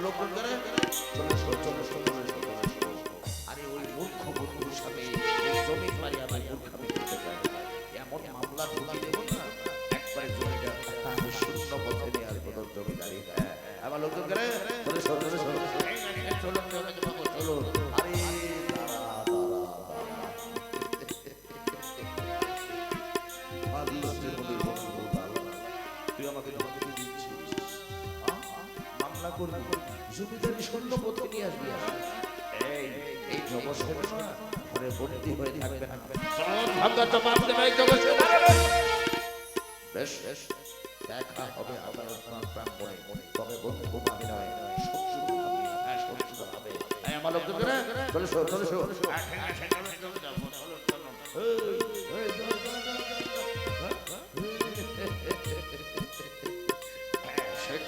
লোকজন করে চলে চলে চলে। আরে ওই মূর্খ বন্ধুর সাথে এই জমির বাড়ি আমি মূর্খামি করতে চাই এমন মামলা ঢুকি দেব না? একবারে জমিটা শূন্য পথে আসব তোর জমিদারি হ্যাঁ আমার লোকজন করে? চলে মামলা করবি? জমিদারি শূন্য পথে নিয়ে আসবি এই এই জগৎসের ঘরে বন্দি হয়ে থাকবে বেশ বেশ দেখা হবে আদালত প্রাঙ্গণে। তবে বন্ধু ভাবে নয় শত্রু ভাবে হ্যাঁ শত্রু ভাবে এই আমার করে। চলে শো চলে শো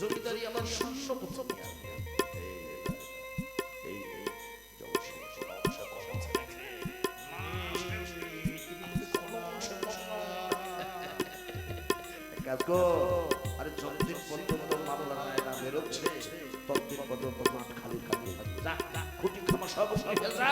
জমিদারি আমার সমস্যা কাকো আরে যতদিন পর্যন্ত মামলা নেয় না বেরোচ্ছে ততদিন পর্যন্ত মাঠ খালি খালি যা যা খুঁটি খামা সব যা